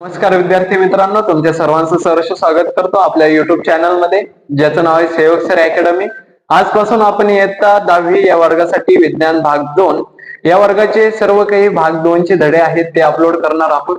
नमस्कार विद्यार्थी मित्रांनो तुमच्या सर्वांचं सहर्ष स्वागत करतो आपल्या युट्यूब चॅनलमध्ये ज्याचं नाव आहे सेवक सर अकॅडमी आजपासून आपण इयत्ता दहावी या वर्गासाठी विज्ञान भाग दोन या वर्गाचे सर्व काही भाग दोन चे धडे आहेत ते अपलोड करणार आहोत.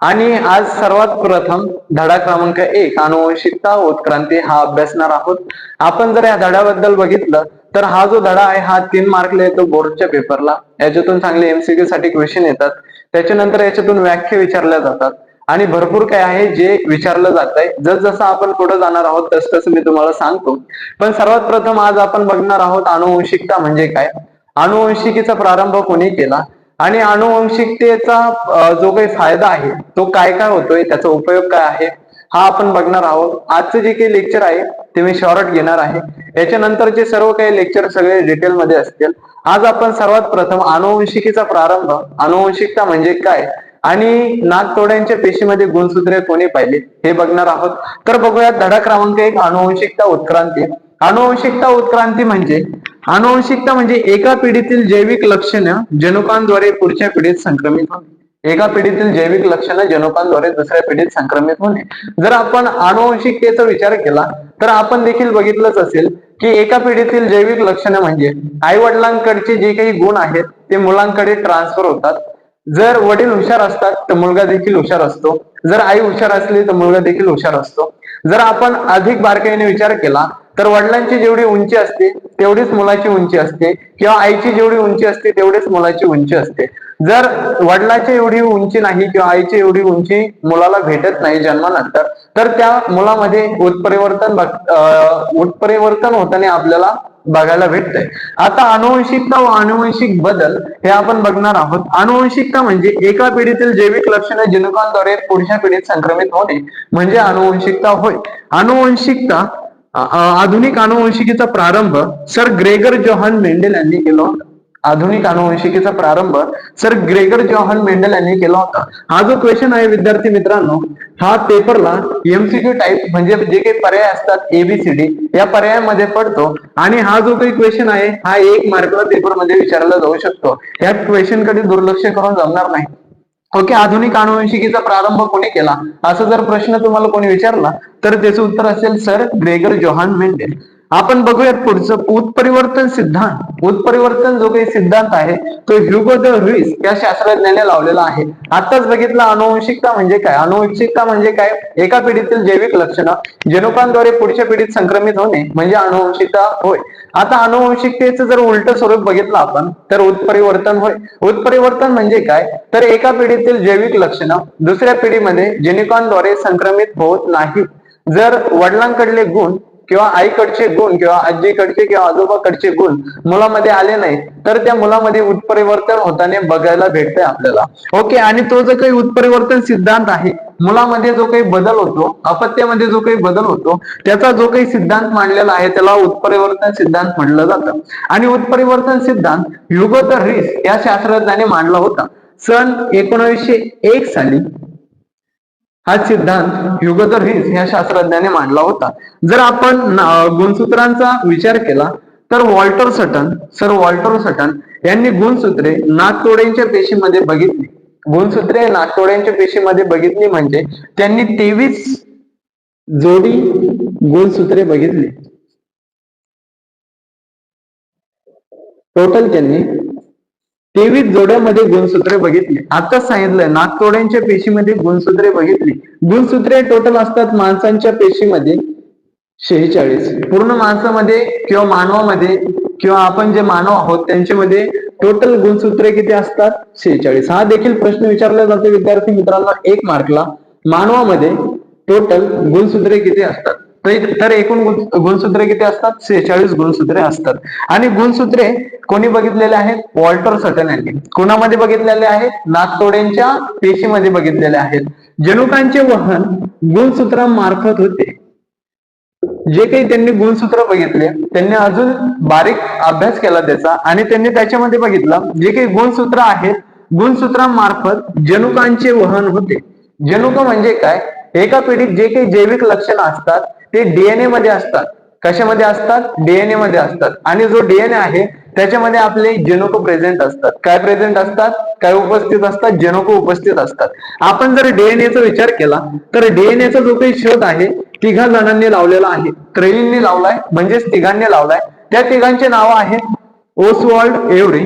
आणि आज सर्वात प्रथम धडा क्रमांक एक अनुवंशिकता उत्क्रांती हा अभ्यासणार आहोत. आपण जर या धड्याबद्दल बघितलं तर हा जो धडा आहे हा तीन मार्कला येतो बोर्डच्या पेपरला याच्यातून चांगले एमसीक्यू साठी क्वेश्चन येतात. त्याच्यानंतर याच्यातून व्याख्या विचारल्या जातात. आणि भरपूर काय आहे जे विचारलं जात आहे जस जसं आपण पुढे जाणार आहोत तस तसं मी तुम्हाला सांगतो. पण सर्वात प्रथम आज आपण बघणार आहोत अनुवंशिकता म्हणजे काय? अनुवंशिकेचा प्रारंभ कोणी केला? आणि अनुवंशिकतेचा जो काही फायदा आहे तो काय काय होतोय त्याचा उपयोग काय आहे हा आपण बघणार आहोत. आजचं जे काही लेक्चर आहे ते मी शॉर्ट घेणार आहे. याच्यानंतरचे सर्व काही लेक्चर सगळे डिटेल मध्ये असतील. आज आपण सर्वात प्रथम अनुवंशिकेचा प्रारंभ अनुवंशिकता म्हणजे काय? आणि नागतोड्यांच्या पेशीमध्ये गुणसूत्रे कोणी पाहिले हे बघणार आहोत. तर बघूयात धडा क्रमांक एक अनुवंशिकता उत्क्रांती. अनुवंशिकता उत्क्रांती म्हणजे अनुवंशिकता म्हणजे एका पिढीतील जैविक लक्षणं जनुकांद्वारे पुढच्या पिढीत संक्रमित होणे. एका पिढीतील जैविक लक्षणं जनुकांद्वारे दुसऱ्या पिढीत संक्रमित होणे. जर आपण अनुवंशिकतेचा विचार केला तर आपण देखील बघितलंच असेल की एका पिढीतील जैविक लक्षणं म्हणजे आई वडिलांकडचे जे काही गुण आहेत ते मुलांकडे ट्रान्सफर होतात. जर वडील हुशार असतात तर मुलगा देखील हुशार असतो. जर आई हुशार असली तर मुलगा देखील हुशार असतो. जर आपण अधिक बारकाईने विचार केला तर वडिलांची जेवढी उंची असते तेवढीच मुलाची उंची असते. किंवा आईची जेवढी उंची असते तेवढीच मुलाची उंची असते. जर वडिलाची एवढी उंची नाही किंवा आईची एवढी उंची मुलाला भेटत नाही जन्मानंतर तर त्या मुलामध्ये उत्परिवर्तन बघ- उत्परिवर्तन होताना आपल्याला बघायला भेटतंय. आता अनुवंशिकता व अनुवंशिक बदल हे आपण बघणार आहोत. अनुवंशिकता म्हणजे एका पिढीतील जैविक लक्षणे जनुकांद्वारे पुढच्या पिढीत संक्रमित होणे म्हणजे अनुवंशिकता होय. अनुवंशिकता आधुनिक अनुवंशिकेचा प्रारंभ सर ग्रेगर जोहान मेंडेल यांनी केला होता. आधुनिक अनुवंशिकेचा प्रारंभ सर ग्रेगर जॉहन मेंडल यांनी केला होता. हा जो क्वेश्चन आहे विद्यार्थी मित्रांनो हा पेपरला एमसीक्यू टाईप म्हणजे जे काही पर्याय असतात एबीसीडी या पर्यायामध्ये पडतो. आणि हा जो काही क्वेश्चन आहे हा एक मार्कला पेपरमध्ये विचारला जाऊ शकतो. या क्वेश्चनकडे दुर्लक्ष करून जमणार नाही. ओके आधुनिक अनुवंशिकेचा प्रारंभ कोणी केला? असा जर प्रश्न तुम्हाला कोणी विचारला तर त्याचं उत्तर असेल सर ग्रेगर जोहान मेंडेल. आपण बघूयात पुढचं उत्परिवर्तन सिद्धांत. उत्परिवर्तन जो काही सिद्धांत आहे तो ह्युगो द रुईस या शास्त्रज्ञाने लावलेला आहे. आताच बघितलं अनुवंशिकता म्हणजे काय? अनुवंशिकता म्हणजे काय? एका पिढीतील जैविक लक्षणं जनुकांद्वारे पुढच्या पिढीत संक्रमित होणे म्हणजे अनुवंशिकता होय. आता अनुवंशिकतेचं जर उलट स्वरूप बघितलं आपण तर उत्परिवर्तन होय. उत्परिवर्तन म्हणजे काय? तर एका पिढीतील जैविक लक्षणं दुसऱ्या पिढीमध्ये जनुकांद्वारे संक्रमित होत नाही. जर वडिलांकडले गुण किंवा आईकडचे गुण किंवा आजीकडचे किंवा आजोबाकडचे गुण मुलामध्ये आले नाही तर त्या मुलामध्ये उत्परिवर्तन होताना बघायला भेटतंय आपल्याला. ओके आणि तो जो काही उत्परिवर्तन सिद्धांत आहे मुलामध्ये जो काही बदल होतो अपत्यामध्ये जो काही बदल होतो त्याचा जो काही सिद्धांत मांडलेला आहे त्याला उत्परिवर्तन सिद्धांत म्हणलं जातं. आणि उत्परिवर्तन सिद्धांत युगो द रिस या शास्त्रज्ञाने मांडला होता. सन एकोणीसशे एक साली हा सिद्धांत ह्युगोदर हिस या शास्त्रज्ञाने मांडला होता. जर आपण गुणसूत्रांचा विचार केला तर Walter Sutton sir Walter Sutton यांनी गुणसूत्रे नागतोड्यांच्या पेशीमध्ये बघितली. गुणसूत्रे नागतोड्यांच्या पेशीमध्ये बघितली म्हणजे त्यांनी तेवीस जोडी गुणसूत्रे बघितली. टोटल त्यांनी तेवीस जोड्यामध्ये गुणसूत्रे बघितली. आता सांगितलं नागतोड्यांच्या पेशीमध्ये गुणसूत्रे बघितली. गुणसूत्रे टोटल असतात माणसांच्या पेशीमध्ये शेहेचाळीस. पूर्ण माणसामध्ये किंवा मानवामध्ये किंवा आपण जे मानव आहोत त्यांच्यामध्ये टोटल गुणसूत्रे किती असतात? शेहेचाळीस. हा देखील प्रश्न विचारला जातो विद्यार्थी मित्रांना. एक मार्कला मानवामध्ये टोटल गुणसूत्रे किती असतात? तर- एकूण गुणसूत्रे किती असतात? सेहेचाळीस गुणसूत्रे असतात. आणि गुणसूत्रे कोणी बघितलेले आहेत? वॉल्टर सटन यांनी. कोणामध्ये बघितलेले आहेत? नागतोड्यांच्या पेशीमध्ये बघितलेले आहेत. जनुकांचे वहन गुणसूत्रांमार्फत होते. जे काही त्यांनी गुणसूत्र बघितले त्यांनी अजून बारीक अभ्यास केला त्याचा आणि त्यांनी त्याच्यामध्ये बघितलं जे काही गुणसूत्र आहेत गुणसूत्रांमार्फत जनुकांचे वहन होते. जनुक म्हणजे काय? एका पिढीत जे काही जैविक लक्षणं असतात ते डीएनए मध्ये असतात. कशामध्ये असतात? डीएनए मध्ये असतात. आणि जो डीएनए आहे त्याच्यामध्ये आपले जेनोको प्रेझेंट असतात. काय प्रेझेंट असतात? काय उपस्थित असतात? जेनोको उपस्थित असतात. आपण जर डीएनएचा विचार केला तर डीएनएचा जो काही शोध आहे तिघा जणांनी लावलेला आहे. क्रेलिनने लावलाय म्हणजेच तिघांनी लावलाय. त्या तिघांचे नाव आहेत Oswald Avery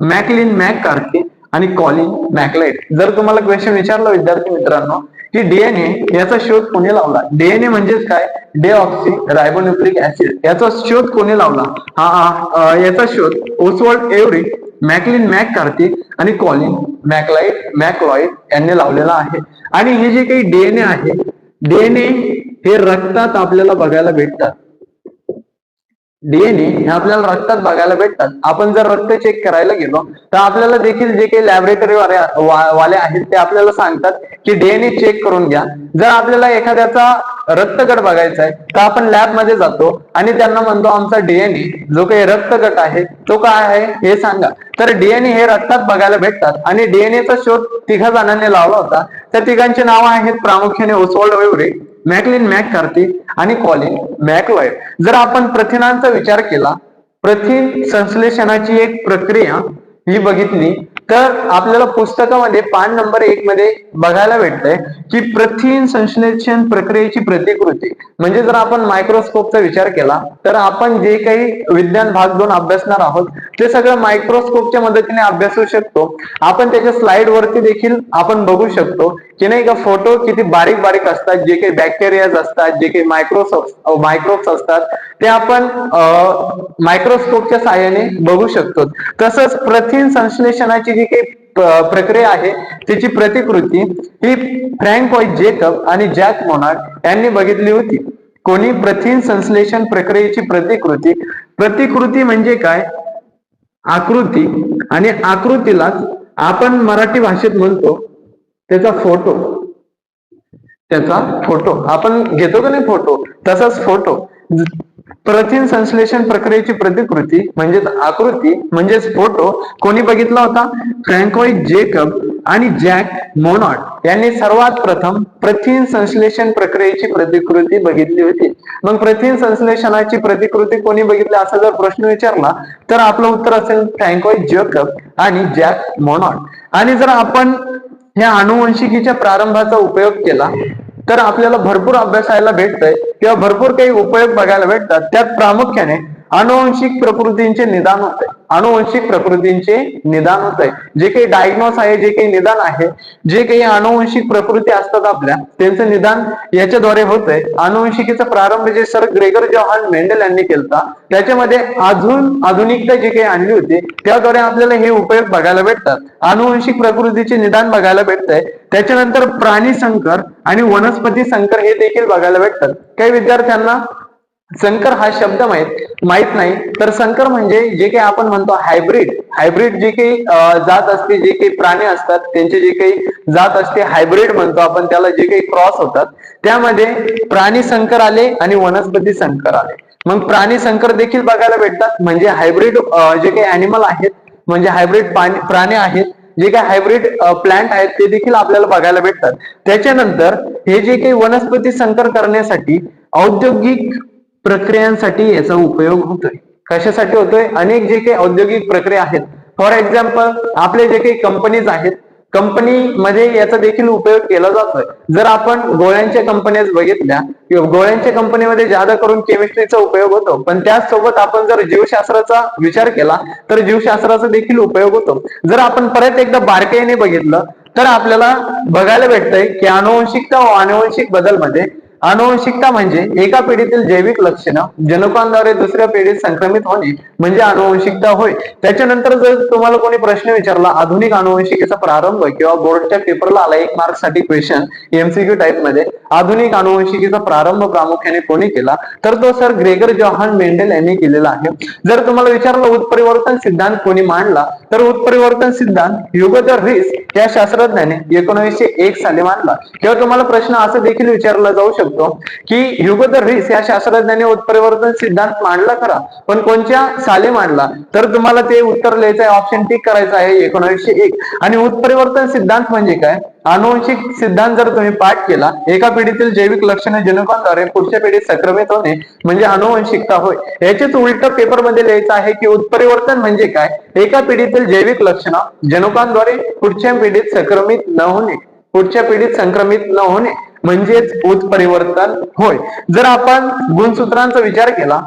McLean McCarty आणि कॉलिन मॅकलाइट. जर तुम्हाला क्वेश्चन विचारलं विद्यार्थी मित्रांनो की डीएनए याचा शोध कोणी लावला? डीएनए म्हणजेच काय? डेऑक्सी रायबोन्युक्लिक ऍसिड याचा शोध कोणी लावला? हा हा, याचा शोध Oswald Avery McLean McCarty आणि कॉलिन मॅकलाईट मॅकलॉइड यांनी लावलेला आहे. आणि हे जे काही डीएनए आहे डीएनए हे रक्तात आपल्याला बघायला भेटतात. डीएनए हे आपल्याला रक्तात बघायला भेटतात. आपण जर रक्त चेक करायला गेलो तर आपल्याला देखील जे काही लॅबोरेटरी वाले आहेत ते आपल्याला सांगतात की डीएनए चेक करून घ्या. जर आपल्याला एखाद्याचा रक्तगट बघायचा आहे तर आपण लॅबमध्ये जातो आणि त्यांना म्हणतो आमचा डीएनए जो काही रक्तगट आहे तो काय आहे? हे सांगा. तर डीएनए हे रक्तात बघायला भेटतात आणि डीएनएचा शोध तिघा जणांनी लावला होता. त्या तिघांची नावं आहेत प्रामुख्याने ओसवॉल्ड वेवरे मॅकलिन मॅक करते आणि कॉलिन मॅकलॉइड जर आपण प्रथिनांचा विचार केला प्रथिन संश्लेषणाची एक प्रक्रिया ही बघितली तर आपल्याला पुस्तकामध्ये पान नंबर एक मध्ये बघायला भेटतंय की प्रथिन संश्लेषण प्रक्रियेची प्रतिकृती. म्हणजे जर आपण मायक्रोस्कोपचा विचार केला तर आपण जे काही विज्ञान भाग दोन अभ्यासणार आहोत ते सगळं मायक्रोस्कोपच्या मदतीने अभ्यासू शकतो. आपण त्याच्या स्लाइड वरती देखील आपण बघू शकतो की नाही का फोटो किती बारीक बारीक असतात जे काही बॅक्टेरियाज असतात जे काही मायक्रोसॉफ्ट मायक्रोब्स असतात ते आपण मायक्रोस्कोपच्या सहाय्याने बघू शकतो. तसंच प्रथिन संश्लेषणाची जी काही प्रक्रिया आहे. त्याची प्रतिकृती ही फ्रँक वॉइस जेकब आणि जॅक मोनार्ड यांनी बघितली होती. कोणी प्रथिन संश्लेषण प्रक्रियेची प्रतिकृती प्रतिकृती म्हणजे काय? आकृती आणि आकृतीलाच आपण मराठी भाषेत म्हणतो त्याचा फोटो. त्याचा फोटो. आपण घेतो का नाही फोटो? तसाच फोटो. प्रथिन संश्लेषण प्रक्रियेची प्रतिकृती म्हणजेच आकृती म्हणजेच फोटो कोणी बघितला होता? फ्रँकोइस जेकब आणि जॅक मोनॉट यांनी सर्वात प्रथम प्रथिन संश्लेषण प्रक्रियेची प्रतिकृती बघितली होती. मग प्रथिन संश्लेषणाची प्रतिकृती कोणी बघितली? असा जर प्रश्न विचारला तर आपलं उत्तर असेल फ्रँकोइस जेकब आणि जॅक मोनॉट. आणि जर आपण ह्या अनुवंशिकीच्या प्रारंभाचा उपयोग केला तर आपल्याला भरपूर अभ्यासायला भेटतंय. किंवा भरपूर काही उपयोग बघायला भेटतात. त्यात प्रामुख्याने अनुवंशिक प्रकृतींचे निदान होते अनुवंशिक प्रकृतींचे निदान होत जे काही डायग्नोस आहे जे काही निदान आहे जे काही अनुवंशिक प्रकृती असतात आपल्या त्यांचं निदान याच्याद्वारे होत आहे अनुवंशिकेचा प्रारंभ जे सर ग्रेगर जॉहान मेंडेल यांनी केलता त्याच्यामध्ये अजून आधुनिकता जी काही आणली होती त्याद्वारे आपल्याला हे उपयोग बघायला भेटतात. अनुवंशिक प्रकृतीचे निदान बघायला भेटतंय. त्याच्यानंतर प्राणी संकर आणि वनस्पती संकर हे देखील बघायला भेटतात. काही विद्यार्थ्यांना संकर हा शब्द माहीत माहीत नाही. तर संकर म्हणजे जे काही आपण म्हणतो हायब्रिड हायब्रिड जे काही जात असते जे काही प्राणी असतात त्यांचे जे काही जात असते हायब्रिड म्हणतो आपण त्याला जे काही क्रॉस होतात त्यामध्ये प्राणी संकर आले आणि वनस्पती संकर आले. मग प्राणी संकर देखील बघायला भेटतात. म्हणजे हायब्रिड जे काही अॅनिमल आहेत म्हणजे हायब्रिड प्राणी आहेत जे काही हायब्रिड प्लांट आहेत ते देखील आपल्याला बघायला भेटतात. त्याच्यानंतर हे जे काही वनस्पती संकर करण्यासाठी औद्योगिक प्रक्रियांसाठी याचा उपयोग होतोय. कशासाठी होतोय? अनेक जे काही औद्योगिक प्रक्रिया आहेत. फॉर एक्झाम्पल आपले जे काही कंपनीज आहेत कंपनी मध्ये याचा देखील उपयोग केला जातोय. जर आपण गोळ्यांच्या कंपन्या बघितल्या किंवा गोळ्यांच्या कंपनीमध्ये जादा करून केमिस्ट्रीचा उपयोग होतो पण त्याचसोबत आपण जर जीवशास्त्राचा विचार केला तर जीवशास्त्राचा देखील उपयोग होतो. जर आपण परत एकदा बारकाईने बघितलं तर आपल्याला बघायला भेटतंय की अनुवंशिकता व अनुवंशिक बदलमध्ये अनुवंशिकता म्हणजे एका पिढीतील जैविक लक्षणं जनुकांद्वारे दुसऱ्या पिढीत संक्रमित होणे म्हणजे अनुवंशिकता होय. त्याच्यानंतर जर तुम्हाला कोणी प्रश्न विचारला आधुनिक अनुवंशिकेचा प्रारंभ किंवा बोर्डच्या पेपरला आला एक मार्कसाठी क्वेश्चन एमसीक्यू टाइपमध्ये आधुनिक अनुवंशिकेचा प्रारंभ प्रामुख्याने कोणी केला? तर तो सर ग्रेगर जॉहान मेंडेल यांनी केलेला आहे. जर तुम्हाला विचारलं उत्परिवर्तन सिद्धांत कोणी मांडला तर उत्परिवर्तन सिद्धांत युगदर रिस या शास्त्रज्ञाने एकोणीसशे एक साली मांडला. किंवा तुम्हाला प्रश्न असं देखील विचारला जाऊ शकतो शकतो की ह्युगो द रिस या शास्त्रज्ञाने उत्परिवर्तन सिद्धांत मांडला खरा. पण कोणत्या साली मांडला. तर तुम्हाला ते उत्तर लिहायचं आहे ऑप्शन टिक करायचं आहे एकोणीसशे एक. आणि उत्परिवर्तन सिद्धांत म्हणजे काय? अनुवंशिक सिद्धांत जर तुम्ही पाठ केला एका पिढीतील जैविक लक्षणे जनुकांद्वारे पुढच्या पिढीत संक्रमित होणे म्हणजे अनुवंशिकता होय. याचेच उलट पेपरमध्ये लिहायचं आहे की उत्परिवर्तन म्हणजे काय? एका पिढीतील जैविक लक्षणं जनुकांद्वारे पुढच्या पिढीत संक्रमित न होणे. पुढच्या पिढीत संक्रमित न होणे. म्हणजेच उत्परिवर्तन होय. जर आपण गुणसूत्रांचा विचार केला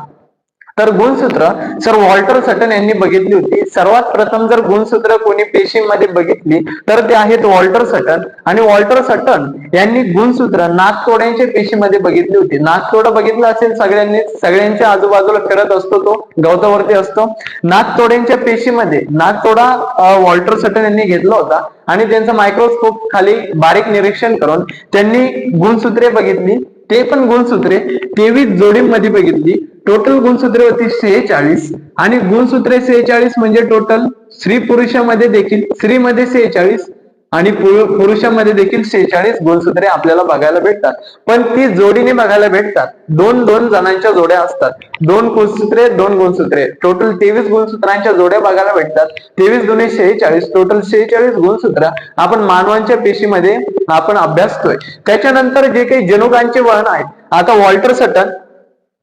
तर गुणसूत्र सर वॉल्टर सटन यांनी बघितली होती. सर्वात प्रथम जर गुणसूत्र कोणी पेशीमध्ये बघितली तर ते आहेत वॉल्टर सटन. आणि वॉल्टर सटन यांनी गुणसूत्र नागतोड्यांच्या पेशीमध्ये बघितली होती. नागतोडा बघितलं असेल सगळ्यांनी सगळ्यांच्या आजूबाजूला फिरत असतो तो गवतावरती असतो. नागतोड्यांच्या पेशीमध्ये नागतोडा वॉल्टर सटन यांनी घेतला होता. आणि त्यांचं मायक्रोस्कोप खाली बारीक निरीक्षण करून त्यांनी गुणसूत्रे बघितली. ते पण गुणसूत्रे तेवीस जोडींमध्ये बघितली. टोटल गुणसूत्रे होती सेहेचाळीस. आणि गुणसूत्रे सेहेचाळीस म्हणजे टोटल स्त्री पुरुषामध्ये देखील स्त्रीमध्ये सेहेचाळीस. आणि पुरुषांमध्ये पुरुषामध्ये देखील सेहेचाळीस गुणसूत्रे आपल्याला बघायला भेटतात. पण ती जोडीने बघायला भेटतात. दोन दोन जणांच्या जोड्या असतात. दोन गुणसूत्रे दोन गुणसूत्रे. टोटल तेवीस गुणसूत्रांच्या जोड्या बघायला भेटतात. तेवीस दोन्ही शेहेचाळीस टोटल शेहेचाळीस गुणसूत्र आपण मानवांच्या पेशीमध्ये आपण अभ्यासतोय. त्याच्यानंतर जे काही जनुकांचे वहन आहेत आता वॉल्टर सटन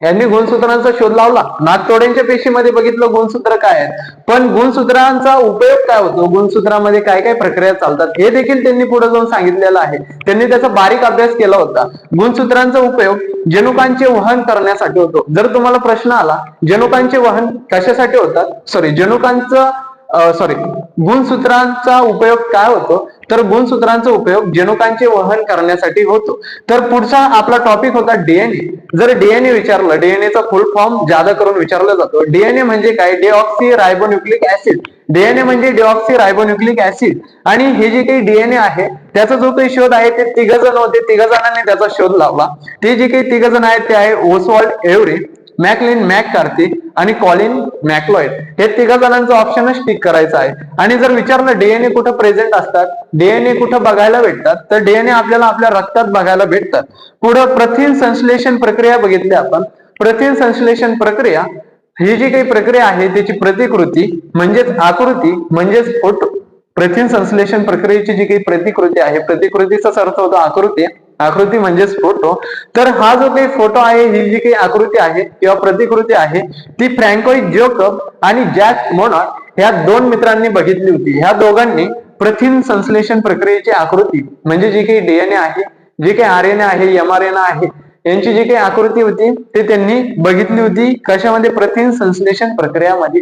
यांनी गुणसूत्रांचा शोध लावला. नागतोड्यांच्या पेशीमध्ये बघितलं गुणसूत्र काय आहेत. पण गुणसूत्रांचा उपयोग काय होतो? गुणसूत्रामध्ये काय काय प्रक्रिया चालतात? हे देखील त्यांनी पुढे जाऊन सांगितलेलं आहे. त्यांनी त्याचा बारीक अभ्यास केला होता. गुणसूत्रांचा उपयोग जनुकांचे वहन करण्यासाठी होतो. जर तुम्हाला प्रश्न आला जनुकांचे वहन कशासाठी होतात? सॉरी जनुकांचं सॉरी गुणसूत्रांचा उपयोग काय होतो? तर गुणसूत्रांचा उपयोग जनुकांचे वहन करण्यासाठी होतो. तर पुढचा आपला टॉपिक होता डीएनए जर डीएनए विचारलं डीएनए चा फुल फॉर्म जादा करून विचारला जातो. डीएनए म्हणजे काय? डेऑक्सी रायबोन्युक्लिक ऍसिड डीएनए म्हणजे डेऑक्सी रायबोन्युक्लिक ऍसिड आणि हे जे काही डीएनए आहे त्याचा जो काही शोध आहे ते तिघ जण होते. तिघ जणांनी त्याचा शोध लावला. ते जे काही तिघ जण आहेत ते आहे Oswald Avery Maclyn McCarty आणि कॉलिन मॅकलॉइड हे तिघा जणांचं ऑप्शनच टिक करायचं आहे. आणि जर विचारलं डीएनए कुठं प्रेझेंट असतात? डीएनए कुठं बघायला भेटतात? तर डीएनए आपल्याला आपल्या रक्तात बघायला भेटतात. पुढं प्रथिन संश्लेषण प्रक्रिया बघितली आपण. प्रथिन संश्लेषण प्रक्रिया ही जी काही प्रक्रिया आहे त्याची प्रतिकृती म्हणजेच आकृती म्हणजेच फोटो प्रथिन संश्लेषण प्रक्रियेची जी काही प्रतिकृती आहे प्रतिकृतीचाच अर्थ होतो आकृती. आकृती म्हणजेच फोटो तर हा जो काही फोटो आहे ही जी काही आकृती आहे किंवा प्रतिकृती आहे ती फ्रँकोइज जोकब आणि जॅक मोनॉट ह्या दोन मित्रांनी बघितली होती. ह्या दोघांनी प्रथिन संश्लेषण प्रक्रियेची आकृती म्हणजे जी काही डीएनए आहे जे काही आर एन ए आहे एम आर एन आहे यांची जी काही आकृती होती ते त्यांनी बघितली होती कशामध्ये? प्रथिन संश्लेषण प्रक्रियामध्ये.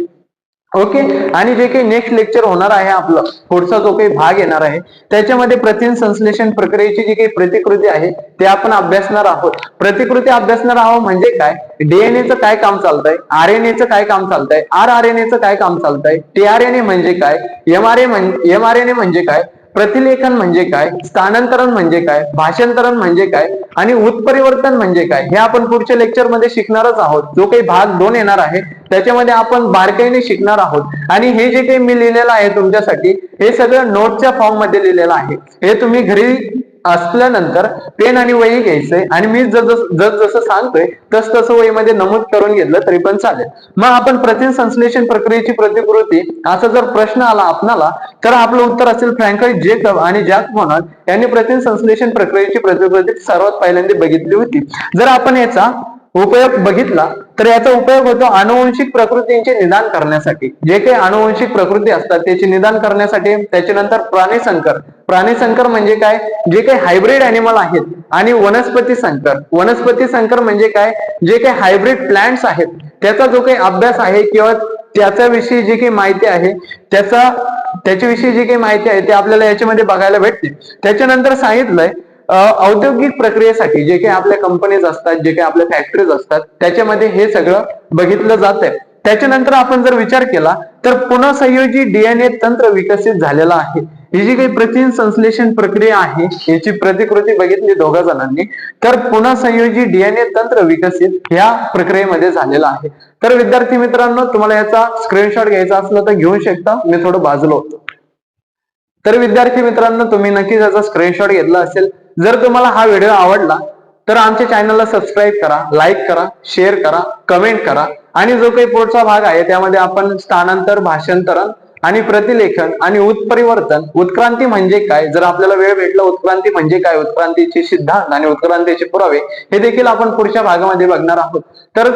ओके? आणि जे काही नेक्स्ट लेक्चर होणार आहे आपलं पुढचा जो काही भाग येणार आहे त्याच्यामध्ये प्रथिन संश्लेषण प्रक्रियेची जी काही प्रतिकृती आहे ते आपण अभ्यासणार आहोत. प्रतिकृती अभ्यासणार आहोत म्हणजे काय? डीएनएचं काय काम चालतंय? आर एन एचं काय काम चालतंय? आर आर एन एचं काय काम चालतंय? टीआरएनए म्हणजे काय? M R A M R N A म्हणजे काय? प्रतिलेखन म्हणजे काय? स्थानांतरण म्हणजे काय? भाषांतरण म्हणजे काय? आणि उत्परिवर्तन म्हणजे काय? हे आपण पुढच्या लेक्चरमध्ये शिकणारच आहोत. जो काही भाग दोन येणार आहे त्याच्यामध्ये आपण बारकाईने शिकणार आहोत. आणि हे जे काही मी लिहिलेलं आहे तुमच्यासाठी हे सगळं नोटच्या फॉर्ममध्ये लिहिलेलं आहे. हे तुम्ही घरी असल्यानंतर पेन आणि वही घ्यायचंय आणि मी जस जस जसं सांगतोय तस तसं वहीमध्ये नमूद करून घेतलं तरी पण चालेल. मग आपण प्रथिन संश्लेषण प्रक्रियेची प्रतिकृती असा जर प्रश्न आला आपणाला तर आपलं उत्तर असेल फ्रँकल जेकब आणि जॅक मोनॉल यांनी प्रथिन संश्लेषण प्रक्रियेची प्रतिकृती सर्वात पहिल्यांदा बघितली होती. जर आपण याचा उपयोग बघितला तर याचा उपयोग होतो अनुवंशिक प्रकृतींचे निदान करण्यासाठी. जे काही अनुवंशिक प्रकृती असतात त्याचे निदान करण्यासाठी त्याच्यानंतर प्राणी संकर. प्राणी संकर म्हणजे काय? जे काही हायब्रिड अॅनिमल आहेत आणि वनस्पती संकर. वनस्पती संकर म्हणजे काय? जे काही हायब्रिड प्लांट्स आहेत त्याचा जो काही अभ्यास आहे किंवा त्याच्याविषयी जी काही माहिती आहे त्याचा त्याच्याविषयी जी काही माहिती आहे ते आपल्याला याच्यामध्ये बघायला भेटते. त्याच्यानंतर सांगितलंय औद्योगिक प्रक्रियेसाठी जे काही आपल्या कंपनीज असतात जे काही आपल्या फॅक्टरीज असतात त्याच्यामध्ये हे सगळं बघितलं जात आहे त्याच्यानंतर आपण जर विचार केला तर पुन्हा संयोजी डीएनए तंत्र विकसित झालेलं आहे. ही जी काही प्रथिन संश्लेषण प्रक्रिया आहे याची प्रतिकृती बघितली दोघा जणांनी तर पुन्हा संयोजी डीएनए तंत्र विकसित या प्रक्रियेमध्ये झालेलं आहे. तर विद्यार्थी मित्रांनो तुम्हाला याचा स्क्रीनशॉट घ्यायचा असला तर घेऊ शकता. मी थोडं बाजलो होतो. तर विद्यार्थी मित्रांनो तुम्ही नक्कीच याचा स्क्रीनशॉट घेतला असेल. जर तुम्हाला हा व्हिडिओ आवडला तर आमच्या चॅनलला सबस्क्राईब करा लाईक करा शेअर करा कमेंट करा. आणि जो काही पुढचा भाग आहे त्यामध्ये आपण स्थानांतर भाषांतरण आणि प्रतिलेखन आणि उत्परिवर्तन उत्क्रांती म्हणजे काय? जर आपल्याला वेळ भेटला उत्क्रांती म्हणजे काय? उत्क्रांतीचे सिद्धांत आणि उत्क्रांतीचे पुरावे हे देखील आपण पुढच्या भागामध्ये बघणार आहोत. तर